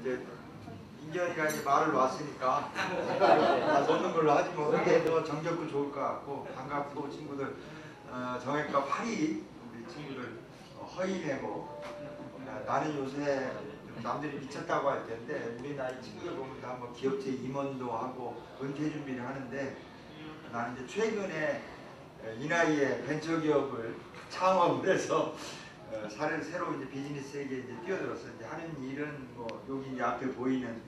이제 인견이가 이제 말을 놨으니까 다 놓는 걸로 하지 뭐. 그게 더 정겹고 좋을 것 같고 반갑고 친구들 어, 정액과 파리 우리 친구들 어, 허인해고 어, 나는 요새 좀 남들이 미쳤다고 할 텐데 우리 나이 친구들 보면 다 뭐 기업체 임원도 하고 은퇴 준비를 하는데 나는 이제 최근에 어, 이 나이에 벤처기업을 창업을 해서 어, 사를 새로 이제 비즈니스 세계에 이제 뛰어들어서 이제 하는 일은 뭐 여기 이제 앞에 보이는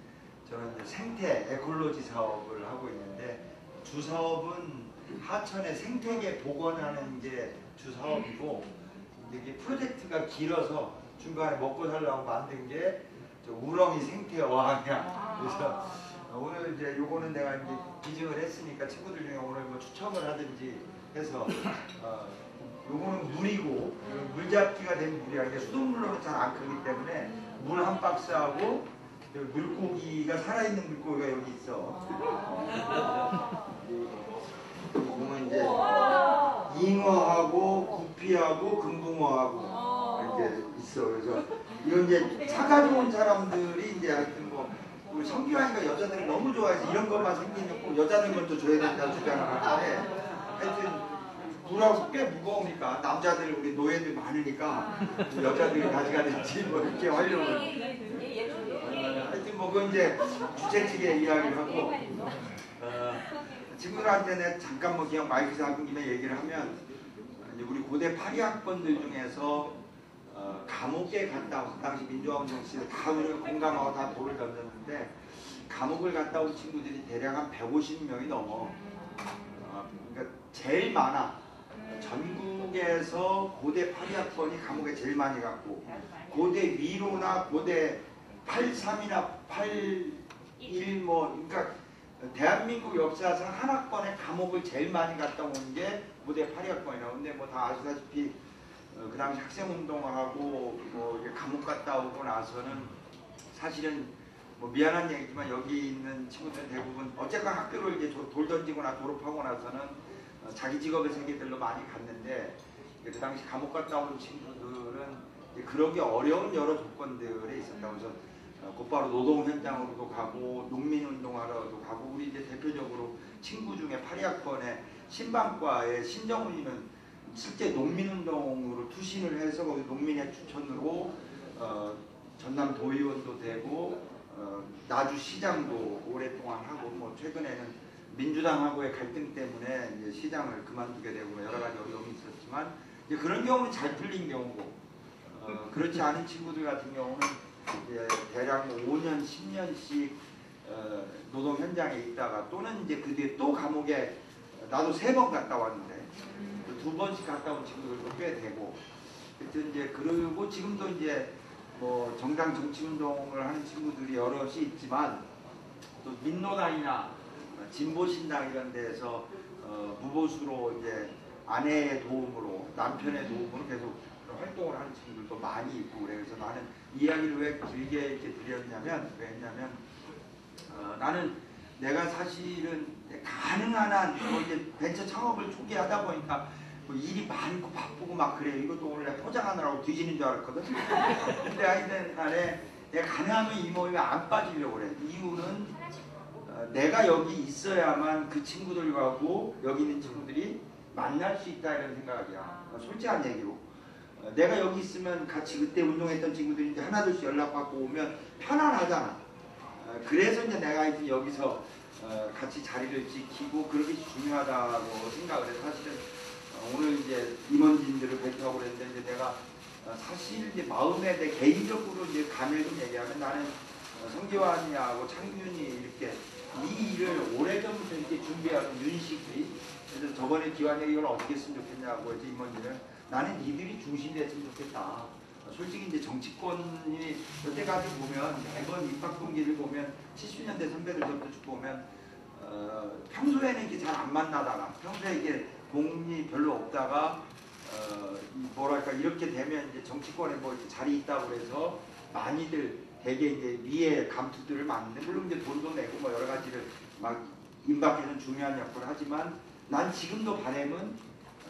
저는 이제 생태 에콜로지 사업을 하고 있는데 주 사업은 하천의 생태계 복원하는 게 주 사업이고 이게 프로젝트가 길어서 중간에 먹고 살려고 만든 게저 우렁이 생태 어항이야. 그래서 어, 오늘 이제 요거는 내가 이제 기증을 했으니까 친구들 중에 오늘 뭐 추첨을 하든지 해서 어, 요거는 물이고 이건 물잡기가 된 물이야. 이게 수돗물로는 잘 안 크기 때문에 물 한 박스하고 그 물고기가 살아있는 물고기가 여기 있어. 요거는 이제 잉어하고 구피하고 금붕어하고 이렇게 있어. 그래서 이건 이제 사가지고 온 사람들이 이제 하여튼 뭐 우리 성규환이가 여자들을 너무 좋아해서 이런 것만 생기면 여자들 먼저 줘야 된다고 주장하는데 하여튼 물하고 꽤 무거우니까 남자들 우리 노예들 많으니까 여자들이 가져가든지 뭐 이렇게 하려고. 어, 하여튼 뭐 그건 이제 주최 측에 이야기를 하고. 어, 친구들한테 내 잠깐 뭐 그냥 마이크 잡은 김에 얘기를 하면 우리 고대 파리학번들 중에서 어, 감옥에 갔다 온 당시 민주화운동 시대 다 우리가 공감하고 다 돌을 던졌는데 감옥을 갔다 온 친구들이 대략 한 150명이 넘어. 어, 그러니까 제일 많아 전국에서 고대 파리학번이 감옥에 제일 많이 갔고 고대 위로나 고대 83이나 81 뭐 그러니까 대한민국 역사상 한 학번에 감옥을 제일 많이 갔다 온 게 고대 파리학번이라고. 근데 뭐 다 아시다시피 어, 그 당시 학생운동을 하고 뭐 감옥 갔다 오고 나서는 사실은 뭐 미안한 얘기지만 여기 있는 친구들 대부분 어쨌건 학교를 이제 조- 돌 던지거나 졸업하고 나서는 어, 자기 직업의 세계들로 많이 갔는데 그 당시 감옥 갔다 온 친구들은 그러기 어려운 여러 조건들에 있었다. 그래서 어, 곧바로 노동 현장으로도 가고 농민 운동하러도 가고 우리 이제 대표적으로 친구 중에 파리학번에 신방과의 신정훈이는 실제 농민 운동으로 투신을 해서 거기 농민의 추천으로 어, 전남 도의원도 되고 어, 나주 시장도 오랫동안 하고 뭐 최근에는 민주당하고의 갈등 때문에 이제 시장을 그만두게 되고 뭐 여러 가지 어려움이 있었지만 이제 그런 경우는 잘 풀린 경우고 어, 그렇지 않은 친구들 같은 경우는 이제 대략 뭐 5년, 10년씩 어, 노동 현장에 있다가 또는 이제 그 뒤에 또 감옥에 나도 세 번 갔다 왔는데 두 번씩 갔다 온 친구들도 꽤 되고 하여튼 이제 그리고 지금도 이제 뭐 정당 정치 운동을 하는 친구들이 여럿이 있지만 또 민노당이나 진보신당 이런 데서 어, 무보수로 이제 아내의 도움으로 남편의 도움으로 계속 활동을 하는 친구들도 많이 있고 그래서 나는 이 이야기를 왜 길게 이렇게 드렸냐면 왜냐면 어, 나는 내가 사실은 가능한 한 뭐 이제 벤처 창업을 초기 하다 보니까 뭐 일이 많고 바쁘고 막 그래 이것도 원래 포장하느라고 뒤지는 줄 알았거든. 근데 하여튼 간에 내가 가능하면 이 모임에 안 빠지려고 그래. 이유는 어, 내가 여기 있어야만 그 친구들하고 여기 있는 친구들이 만날 수 있다 이런 생각이야. 어, 솔직한 얘기로. 어, 내가 여기 있으면 같이 그때 운동했던 친구들이 이제 하나둘씩 연락받고 오면 편안하잖아. 어, 그래서 이제 내가 이제 여기서 어, 같이 자리를 지키고 그렇게 중요하다고 생각을 해서 사실은 어, 오늘 이제 임원진들을 배표하고 그랬는데 이제 내가 어, 사실 이제 마음에 내 개인적으로 이제 감을 좀 얘기하면 나는 어, 성기환이하고 창균이 이렇게 이 일을 오래전부터 이렇게 준비하는 윤식이 그래서 저번에 기환이 이걸 어떻게 했으면 좋겠냐고 이제 임원진을 나는 니들이 중심이 됐으면 좋겠다. 어, 솔직히 이제 정치권이 여태까지 보면 매번 입학 동기를 보면 70년대 선배들부터 쭉 보면 어, 평소에는 이게 잘 안 만나다가 평소에 이게 공이 별로 없다가 어, 이 뭐랄까 이렇게 되면 이제 정치권에 뭐 이렇게 자리 있다고 그래서 많이들 되게 이제 위에 감투들을 맡는데 물론 이제 돈도 내고 뭐 여러 가지를 막 임박해서 중요한 역할을 하지만 난 지금도 바램은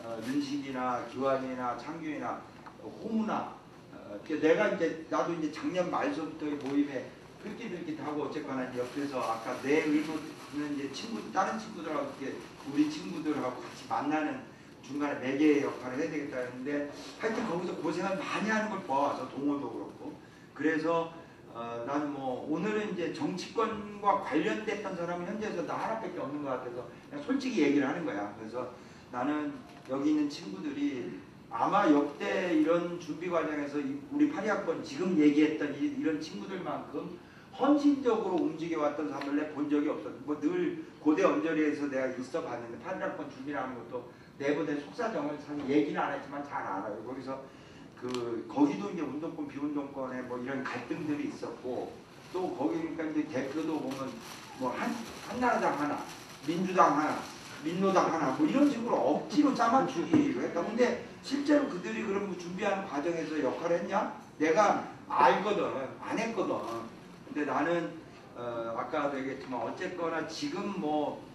어, 윤식이나 기환이나 창규이나 어, 호무나 어, 그 내가 이제 나도 이제 작년 말서부터 이 모임에 흘깃흘깃하고 어쨌거나 이제 옆에서 아까 내 의도는 이제 친구 다른 친구들하고 이렇게 우리 친구들하고 같이 만나는 중간에 매개의 역할을 해야 되겠다 했는데 하여튼 거기서 고생을 많이 하는 걸 봐서 동호도 그렇고. 그래서 어, 나는 뭐 오늘은 이제 정치권과 관련됐던 사람은 현재에서 나 하나밖에 없는 것 같아서 그냥 솔직히 얘기를 하는 거야. 그래서 나는 여기 있는 친구들이 아마 역대 이런 준비 과정에서 이- 우리 파리학번 지금 얘기했던 이, 이런 친구들만큼 헌신적으로 움직여왔던 사람을 내 본 적이 없어. 뭐늘 고대 언저리에서 내가 있어 봤는데 파리학번 준비라는 것도 내부의 속사정을 사실 얘기는 안 했지만 잘 알아요. 거기서 그 거기도 이제 운동권 비운동권에 뭐 이런 갈등들이 있었고 또 거기 그러니까 이제 대표도 보면 뭐한 한나라당 하나, 민주당 하나, 민노당 하나 뭐 이런 식으로 억지로 짜맞추기로 했다. 근데 실제로 그들이 그런 거 준비하는 과정에서 역할을 했냐? 내가 알거든, 안 했거든. 근데 나는 어, 아까도 얘기했지만 어쨌거나 지금 뭐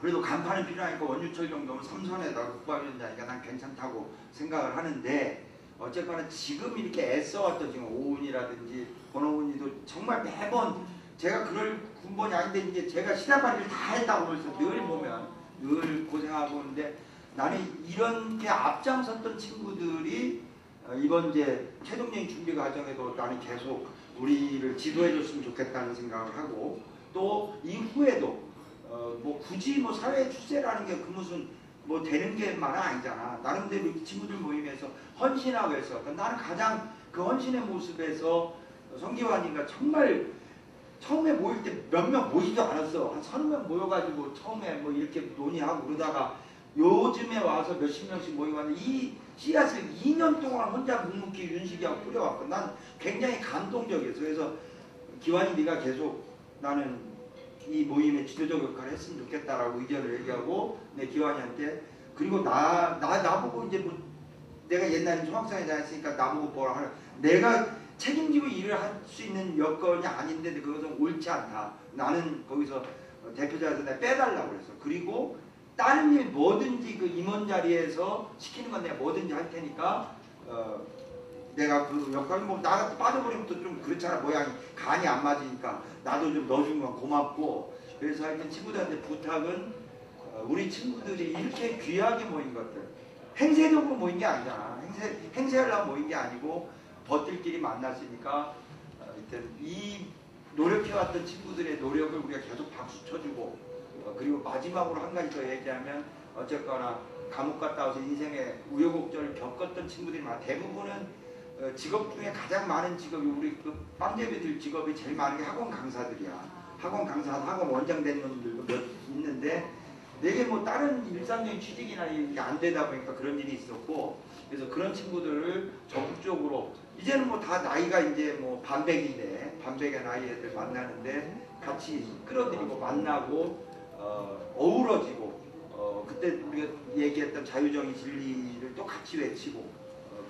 그래도 간판은 필요하니까 원유철 정도면 삼선에다 국방위원장이니까 난 괜찮다고 생각을 하는데 어쨌거나 지금 이렇게 애써왔던 지금 오은이라든지 권오은이도 정말 매번 제가 그럴 군번이 아닌데 이제 제가 시다발이를 다 했다고 그래서 늘 보면 늘 고생하고 있는데 나는 이런 게 앞장섰던 친구들이 어, 이번 이제 최종적인 준비 과정에도 나는 계속 우리를 지도해 줬으면 좋겠다는 생각을 하고 또 이후에도 어, 뭐 굳이 뭐 사회 추세라는 게 그 무슨 뭐 되는 게만은 아니잖아. 나름대로 이 친구들 모임에서 헌신하고 해서 나는 가장 그 헌신의 모습에서 성기환이가 정말 처음에 모일 때 몇 명 모이지도 않았어. 한 서너 명 모여가지고 처음에 뭐 이렇게 논의하고 그러다가 요즘에 와서 몇십 명씩 모이고 왔는데 이 씨앗을 2년 동안 혼자 묵묵히 윤식이하고 뿌려왔고 난 굉장히 감동적이었어. 그래서 기환이 네가 계속 나는 이 모임의 지도적 역할을 했으면 좋겠다라고 의견을 얘기하고 내 기환이한테 그리고 나, 나, 나보고 이제 뭐 내가 옛날에 중학생이자 했으니까 나보고 뭐라 하는 내가 책임지고 일을 할 수 있는 여건이 아닌데 그것은 옳지 않다. 나는 거기서 대표자에서 내가 빼달라고 그랬어. 그리고 다른 일 뭐든지 그 임원 자리에서 시키는 건 내가 뭐든지 할 테니까 어, 내가 그 역할을 뭐 나가 빠져버리면 또 좀 그렇잖아. 모양이. 간이 안 맞으니까. 나도 좀 넣어준 건 고맙고. 그래서 하여튼 친구들한테 부탁은 어, 우리 친구들이 이렇게 귀하게 모인 것들. 행세적으로 모인 게 아니잖아. 행세 행세하려고 모인 게 아니고 버틸 길이 만났으니까 어, 하여튼 이 노력해왔던 친구들의 노력을 우리가 계속 박수 쳐주고 어, 그리고 마지막으로 한 가지 더 얘기하면 어쨌거나 감옥 갔다 와서 인생의 우여곡절을 겪었던 친구들이 많아. 대부분은 어, 직업 중에 가장 많은 직업이 우리 그 빵제비들 직업이 제일 많은 게 학원 강사들이야. 학원 강사, 학원 원장 된 놈들도 몇 있는데 내게 뭐 다른 일상적인 취직이나 이게 안 되다 보니까 그런 일이 있었고 그래서 그런 친구들을 적극적으로 이제는 뭐 다 나이가 이제 뭐 반백인데 반백의 나이 애들 만나는데 같이 끌어들이고 만나고 어, 어우러지고 어, 그때 우리가 얘기했던 자유정의 진리를 또 같이 외치고 어,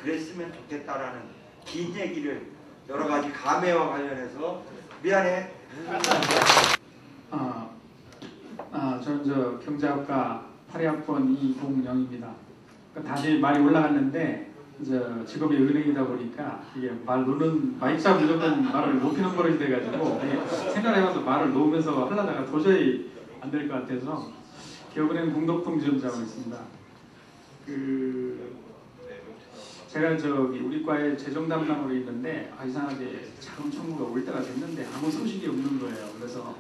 그랬으면 좋겠다라는 긴 얘기를 여러 가지 감회와 관련해서 미안해. 아, 아, 저는 저 경제학과 8회학번 이동영입니다. 그러니까 다시 말이 올라갔는데 저 직업이 은행이다 보니까 이게 말 놓는 마이크가 무조건 말을 높이는 버릇이 돼가지고 이게 생각을 해봐서 말을 놓으면서 하려다가 도저히 안 될 것 같아서 기업은행 공덕동 지원자고 있습니다. 그 제가 저기 우리 과에 재정 담당으로 있는데 아, 이상하게 자금 청구가 올 때가 됐는데 아무 소식이 없는 거예요. 그래서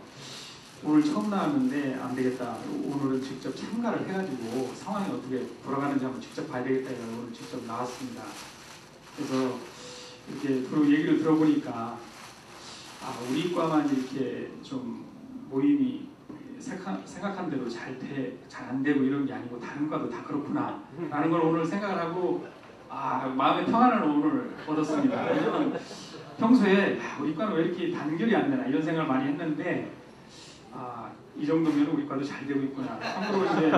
오늘 처음 나왔는데 안 되겠다. 오늘은 직접 참가를 해가지고 상황이 어떻게 돌아가는지 한번 직접 봐야 되겠다 해서 오늘 직접 나왔습니다. 그래서 이렇게 그 얘기를 들어보니까 아 우리 과만 이렇게 좀 모임이 생각, 생각한 대로 잘잘안 되고 이런 게 아니고 다른 과도 다 그렇구나 라는 걸 오늘 생각을 하고 아 마음의 평안을 오늘 얻었습니다. 평소에 야, 우리 과는 왜 이렇게 단결이 안 되나 이런 생각을 많이 했는데 아, 이 정도면 우리 과도 잘 되고 있구나. 참고로 이제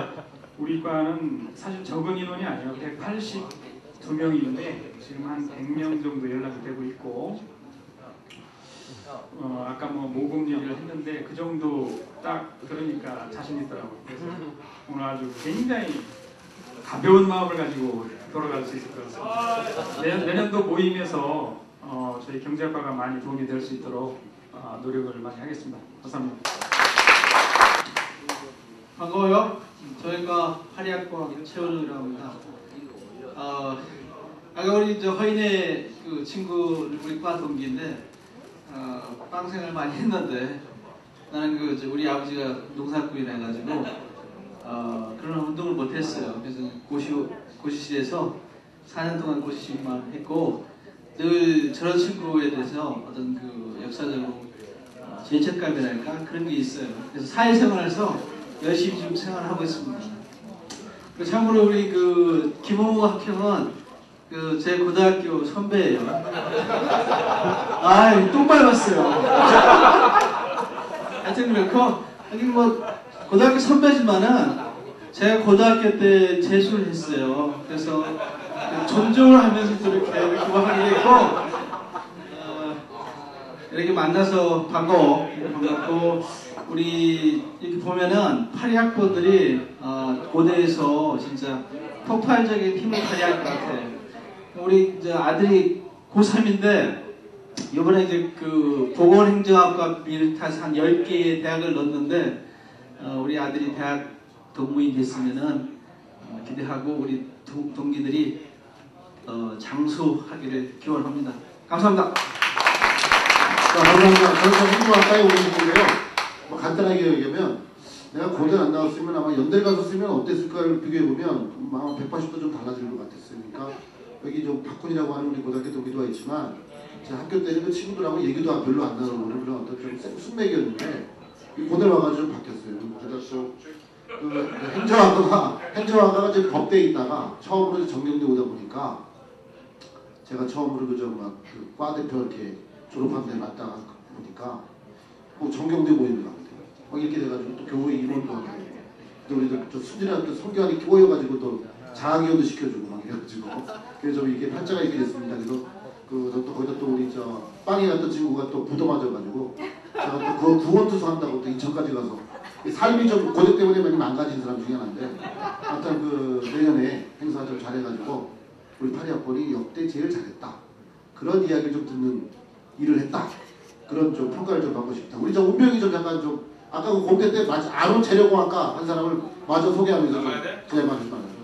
우리 과는 사실 적은 인원이 아니에요. 182명인데 지금 한 100명 정도 연락이 되고 있고 어, 아까 뭐 모금 얘기를 했는데 그 정도 딱 들으니까 자신 있더라고요. 그래서 오늘 아주 굉장히 가벼운 마음을 가지고 돌아갈 수 있을 것 같습니다. 내년, 내년도 모임에서 어, 저희 경제학과가 많이 도움이 될 수 있도록 어, 어, 노력을 많이 하겠습니다. 감사합니다. 반가워요. 저희가 파리학과 최원우라고 합니다. 어, 아까 우리 저 허인의 그 친구 우리 과 동기인데 어, 빵 생활 많이 했는데 나는 그저 우리 아버지가 농사꾼이라 해가지고 어, 그런 운동을 못했어요. 그래서 고시 고시실에서 4년 동안 고시만 했고 늘 저런 친구에 대해서 어떤 그 역사적으로 어, 죄책감이랄까 그런 게 있어요. 그래서 사회생활에서 열심히 지금 생활하고 있습니다. 그 참고로 우리 그 김호모 학형은 그 제 고등학교 선배예요. 아, 똥 밟았어요. 하여튼 그렇고 하긴 뭐 고등학교 선배지만은 제가 고등학교 때 재수를 했어요. 그래서 그 존중을 하면서도 이렇게 이렇게 하게 됐고 어, 이렇게 만나서 반가워 반갑고 우리 이렇게 보면은 파리 학부들이 어, 고대에서 진짜 폭발적인 힘을 발휘할 것 같아요. 우리 이제 아들이 고3인데 이번에 이제 그 보건행정학과 비롯해서 한 10개의 대학을 넣었는데 어, 우리 아들이 대학 동무인 됐으면은 어, 기대하고 우리 동, 동기들이 어, 장수하기를 기원합니다. 감사합니다. 자, 감사합니다. 저는 행정학과에 오신 건데요. 뭐 간단하게 얘기하면 내가 고대 안 나왔으면 아마 연대 가서 쓰면 어땠을까를 비교해보면 아마 180도 좀 달라질 것 같았어요. 그러니까 여기 좀 박훈이라고 하는 우리 고등학교 동기도 있지만 제 학교 때는 그 친구들하고 얘기도 별로 안 나누는 그런 어떤 좀 숙맥이었는데 이 고대 와가지고 좀 바뀌었어요. 그래서 또그 행정학과가 행정학과가 이제 법대에 있다가 처음으로 정경대 오다 보니까 제가 처음으로 그저 막그 과대표 이렇게 졸업한 데 갔다가 보니까 뭐 정경대 모임을 가게. 막 이렇게 돼가지고 또 교회 임원도 하고 또 우리 저, 또 성교환이 꼬여가지고 또 장학위원도 시켜주고 막 이래가지고 그래서 좀 이게 팔자가 이렇게 됐습니다. 그래서 그또 거기다 또 우리 저 빵이 갔던 친구가 또 부도 맞아가지고 그 구원투수 한다고 또 인천까지 가서. 이 삶이 좀 고대 때문에 많이 망가진 사람 중에 하나인데 하여튼 그 내년에 행사 좀 잘해가지고 우리 파리 학번이 역대 제일 잘했다. 그런 이야기를 좀 듣는 일을 했다. 그런 좀 평가를 좀 받고 싶다. 우리 저 운명이 좀 약간 좀 아까 그 공대 때 마치 아론 재료공학과 한 사람을 마저 소개하면서 좀제 말씀